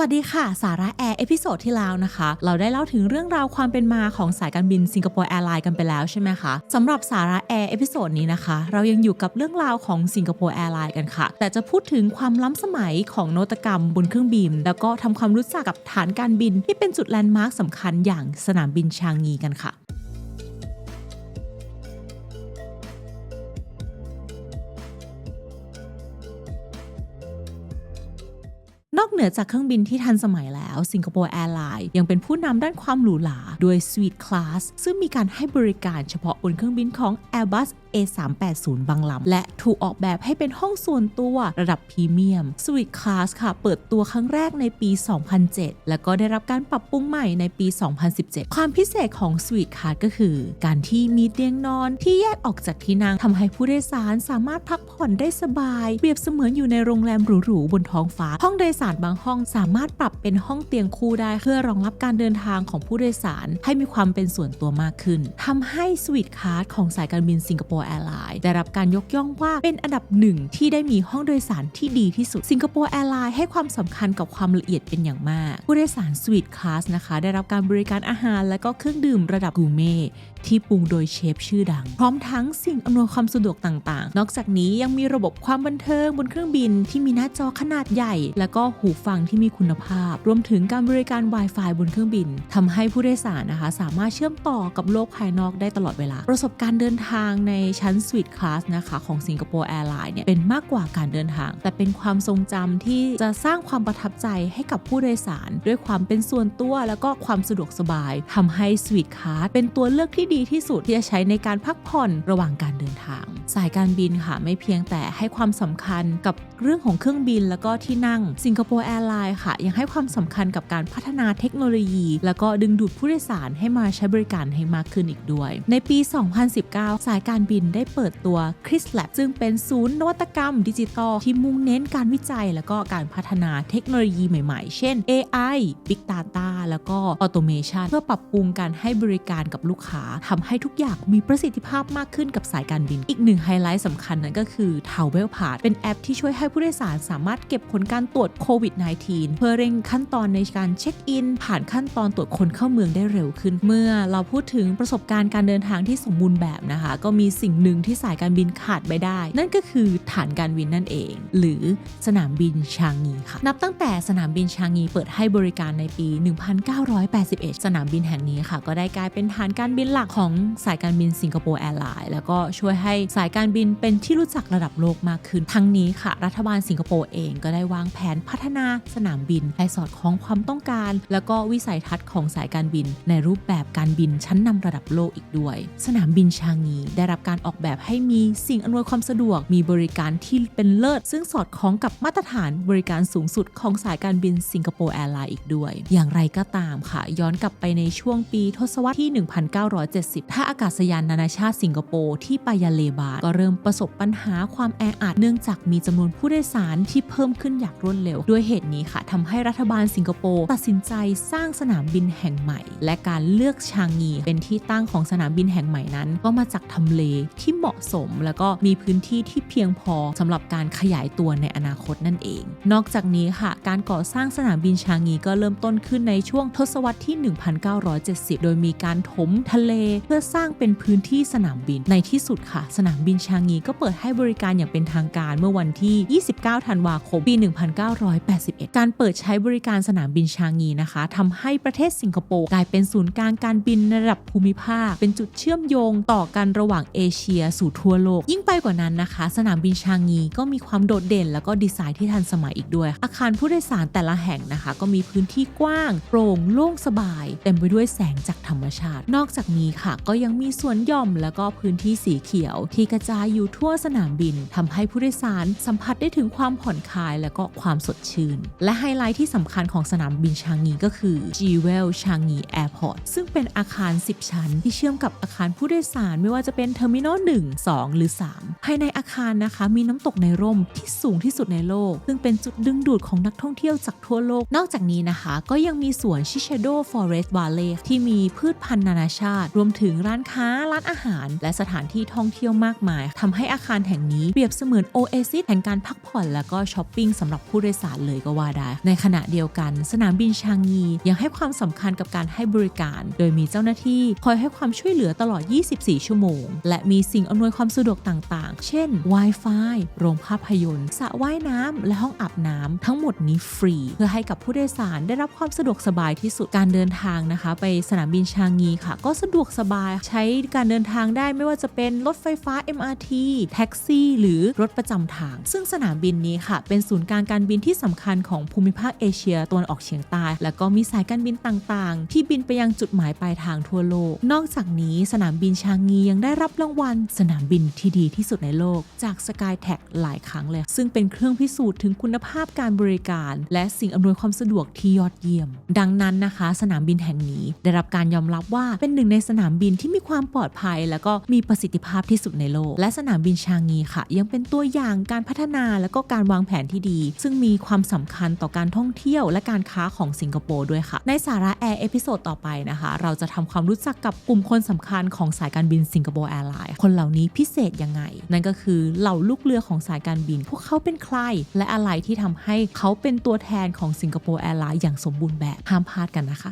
วัสดีค่ะ สาระแอร์เอพิโซดที่แล้วนะคะ เราได้เล่าถึงเรื่องราวความเป็นมาของสายการบินสิงคโปร์แอร์ไลน์กันไปแล้วใช่ไหมคะสำหรับสาระแอร์เอพิโซดนี้นะคะ เรายังอยู่กับเรื่องราวของสิงคโปร์แอร์ไลน์กันค่ะ แต่จะพูดถึงความล้ำสมัยของนวัตกรรมบนเครื่องบิน แล้วก็ทำความรู้จักกับฐานการบินที่เป็นจุดแลนด์มาร์คสำคัญอย่างสนามบินชางงีกันค่ะ นอกเหนือจากเครื่องบินที่ทันสมัยแล้วสิงคโปร์แอร์ไลน์ยังเป็นผู้นำด้านความหรูหราด้วย Suite Class ซึ่งมีการให้บริการเฉพาะบนเครื่องบินของ Airbus A380 บางลำ และถูกออกแบบให้เป็นห้องส่วนตัวระดับพรีเมียม Suite Class ค่ะ เปิดตัวครั้งแรกในปี 2007 แล้วก็ได้รับการปรับปรุงใหม่ในปี 2017 ความพิเศษของ Suite Class ก็คือ การที่มีเตียงนอนที่แยกออกจากที่นั่งทำให้ผู้โดยสารสามารถพักผ่อนได้สบาย เปรียบเสมือนอยู่ในโรงแรมหรูๆบนท้องฟ้าห้องโดยสารบางห้องสามารถปรับเป็นห้องเตียงคู่ได้เพื่อรองรับการเดินทางของผู้โดยสาร ให้มีความเป็นส่วนตัวมากขึ้นทำให้สวีทค a s ของสายการบินสิงคโปร์แอร์ไลน์ได้รับการยกย่องว่าเป็นอันดับหนึ่งที่ได้มีห้องโดยสารที่ดีที่สุดสิงคโปร์แอร์ไลน์ให้ความสำคัญกับความละเอียดเป็นอย่างมาก ผู้โดยสารสวีทค a s นะคะ ได้รับการบริการอาหารและก็เครื่องดื่มระดับกูเม่ที่ปรุงโดยเชฟชื่อดัง พร้อมทั้งสิ่งอำนวยความสะดวกต่างๆ นอกจากนี้ยังมีระบบความบันเทิงบนเครื่องบินที่มีหน้าจอขนาดใหญ่ และก็หูฟังที่มีคุณภาพ รวมถึงการบริการ Wi-Fi บนเครื่องบินทำให้ผู้โดยสารนะคะ สามารถเชื่อมต่อกับโลกภายนอกได้ตลอดเวลา ประสบการณ์เดินทางในชั้น Suite Class นะคะของสิงคโปร์แอร์ไลน์เนี่ยเป็นมากกว่าการเดินทาง แต่เป็นความทรงจำที่จะสร้างความประทับใจให้กับผู้โดยสาร ด้วยความเป็นส่วนตัวแล้วก็ความสะดวกสบายทำให้ Suite Class เป็นตัวเลือกที่ดีที่สุดที่จะใช้ในการพักผ่อนระหว่างการเดินทาง สายการบินค่ะไม่เพียงแต่ให้ความสำคัญกับเรื่องของเครื่องบินแล้วก็ที่นั่งสิงคโปร์แอร์ไลน์ค่ะ ยังให้ความสำคัญกับการพัฒนาเทคโนโลยี แล้วก็ดึงดูดผู้โดยสารให้มาใช้บริการให้มากขึ้นอีกด้วย ในปี 2019 สายการบินได้เปิดตัว Chris Lab ซึ่งเป็นศูนย์นวัตกรรมดิจิตอลที่มุ่งเน้นการวิจัย แล้วก็การพัฒนาเทคโนโลยีใหม่ๆ เช่น AI Big Data แล้วก็ Automation เพื่อปรับปรุงการให้บริการกับลูกค้าทำให้ทุกอย่างมีประสิทธิภาพมากขึ้นกับสายการบิน อีกหนึ่งไฮไลท์สำคัญนั่นก็คือ t o w e l p a s s เป็นแอปที่ช่วยให้ผู้โดยสารสามารถเก็บผลการตรวจโควิด -19 เพื่อเร่งขั้นตอนในการเช็คอิน ผ่านขั้นตอนตรวจคนเข้าเมืองได้เร็วขึ้น เมื่อเราพูดถึงประสบการณ์การเดินทางที่สมบูรณ์แบบนะคะ ก็มีสิ่งหนึ่งที่สายการบินขาดไม่ได้ นั่นก็คือฐานการบินนั่นเอง หรือสนามบินชางงีค่ะ นับตั้งแต่สนามบินชางงีเปิดให้บริการในปี 1981 สนามบินแห่งนี้ค่ะ ก็ได้กลายเป็นฐานการบินหลักของสายการบินสิงคโปร์แอร์ไลน์แล้วก็ช่วยให้สายการบินเป็นที่รู้จักระดับโลกมากขึ้น ทั้งนี้ค่ะ รัฐบาลสิงคโปร์เองก็ได้วางแผนพัฒนาสนามบินให้สอดคล้องความต้องการ แล้วก็วิสัยทัศน์ของสายการบิน ในรูปแบบการบินชั้นนำระดับโลกอีกด้วย สนามบินชางงีได้รับการออกแบบให้มีสิ่งอำนวยความสะดวก มีบริการที่เป็นเลิศ ซึ่งสอดคล้องกับมาตรฐานบริการสูงสุดของสายการบินสิงคโปร์แอร์ไลน์อีกด้วย อย่างไรก็ตามค่ะ ย้อนกลับไปในช่วงปีทศวรรษที่ 1970ท่าอากาศยานนานาชาติสิงคโปร์ที่ปายาเลบาก็เริ่มประสบปัญหาความแออัดเนื่องจากมีจำนวนผู้โดยสารที่เพิ่มขึ้นอย่างรวดเร็วด้วย้วยเหตุนี้ค่ะทำให้รัฐบาลสิงคโปร์ตัดสินใจสร้างสนามบินแห่งใหม่ และการเลือกชางงีเป็นที่ตั้งของสนามบินแห่งใหม่นั้น ก็มาจากทำเลที่เหมาะสม แล้วก็มีพื้นที่ที่เพียงพอสำหรับการขยายตัวในอนาคตนั่นเอง นอกจากนี้ค่ะ การก่อสร้างสนามบินชางงีก็เริ่มต้นขึ้นในช่วงทศวรรษที่ 1970 โดยมีการถมทะเลเพื่อสร้างเป็นพื้นที่สนามบินในที่สุดค่ะ สนามบินชางงีก็เปิดให้บริการอย่างเป็นทางการเมื่อวันที่ 29 ธันวาคม ปี 1990 1981 การเปิดใช้บริการสนามบินชางงีนะคะทำให้ประเทศสิงคโปร์กลายเป็นศูนย์กลางการบินระดับภูมิภาค เป็นจุดเชื่อมโยงต่อกันระหว่างเอเชียสู่ทั่วโลก ยิ่งไปกว่านั้นนะคะ สนามบินชางงีก็มีความโดดเด่น แล้วก็ดีไซน์ที่ทันสมัยอีกด้วย อาคารผู้โดยสารแต่ละแห่งนะคะ ก็มีพื้นที่กว้าง โปร่งโล่งสบาย เต็มไปด้วยแสงจากธรรมชาติ นอกจากนี้ค่ะ ก็ยังมีสวนหย่อมแล้วก็พื้นที่สีเขียว ที่กระจายอยู่ทั่วสนามบินทำให้ผู้โดยสารสัมผัสได้ถึงความผ่อนคลาย และก็ความสดชื่น และไฮไลท์ที่สำคัญของสนามบินชางงีก็คือ g w e l l ชางงีแอร์พอร์ตซึ่งเป็นอาคาร 10 ชั้น ที่เชื่อมกับอาคารผู้โดยสารไม่ว่าจะเป็นเทอร์มินอล1 2 หรือ 3 ภายในอาคารนะคะ มีน้ำตกในร่มที่สูงที่สุดในโลก ซึ่งเป็นจุดดึงดูดของนักท่องเที่ยวจากทั่วโลก นอกจากนี้นะคะ ก็ยังมีสวนชิเชโดฟอเรสต์วาเลที่มีพืชพันธุ์นานาชาติ รวมถึงร้านค้าร้านอาหาร และสถานที่ท่องเที่ยวมากมายทำให้อาคารแห่งนี้เปรียบเสมือนโอเอซิสแห่งการพักผ่อนและก็ช้อปปิ้งสำหรับผู้โดยสารเลยก็ว่าได้ ในขณะเดียวกัน สนามบินชางงียังให้ความสำคัญกับการให้บริการ โดยมีเจ้าหน้าที่คอยให้ความช่วยเหลือตลอด 24 ชั่วโมง และมีสิ่งอำนวยความสะดวกต่างๆ เช่น Wi-Fi โรงภาพยนตร์สระว่ายน้ำและห้องอาบน้ำทั้งหมดนี้ฟรี เพื่อให้กับผู้โดยสารได้รับความสะดวกสบายที่สุดการเดินทางนะคะ ไปสนามบินชางงีค่ะ ก็สะดวกสบายใช้การเดินทางได้ไม่ว่าจะเป็นรถไฟฟ้า MRT แท็กซี่ หรือรถประจำทาง ซึ่งสนามบินนี้ค่ะ เป็นศูนย์กลางการบินที่สำคัญของภูมิภาคเอเชียตะวันออกเฉียงใต้ แล้วก็มีสายการบินต่างๆ ที่บินไปยังจุดหมายปลายทางทั่วโลก นอกจากนี้สนามบินชางงียังได้รับรางวัล สนามบินที่ดีที่สุดในโลก จาก SkyTech หลายครั้งเลย ซึ่งเป็นเครื่องพิสูจน์ถึงคุณภาพการบริการ และสิ่งอำนวยความสะดวกที่ยอดเยี่ยม ดังนั้นนะคะ สนามบินแห่งนี้ ได้รับการยอมรับว่าเป็นหนึ่งในสนามบินที่มีความปลอดภัย และก็มีประสิทธิภาพที่สุดในโลก และสนามบินชางงีค่ะ ยังเป็นตัวอย่างการพัฒนาและก็การวางแผนที่ดี ซึ่งมีความความสำคัญต่อการท่องเที่ยวและการค้าของสิงคโปร์ด้วยค่ะ ในสาระแอร์เอพิโซดต่อไปนะคะ เราจะทำความรู้จักกับกลุ่มคนสำคัญของสายการบินสิงคโปร์แอร์ไลน์คนเหล่านี้พิเศษยังไง นั่นก็คือเหล่าลูกเรือของสายการบิน พวกเขาเป็นใคร และอะไรที่ทำให้เขาเป็นตัวแทนของสิงคโปร์แอร์ไลน์อย่างสมบูรณ์แบบห้ามพลาดกันนะคะ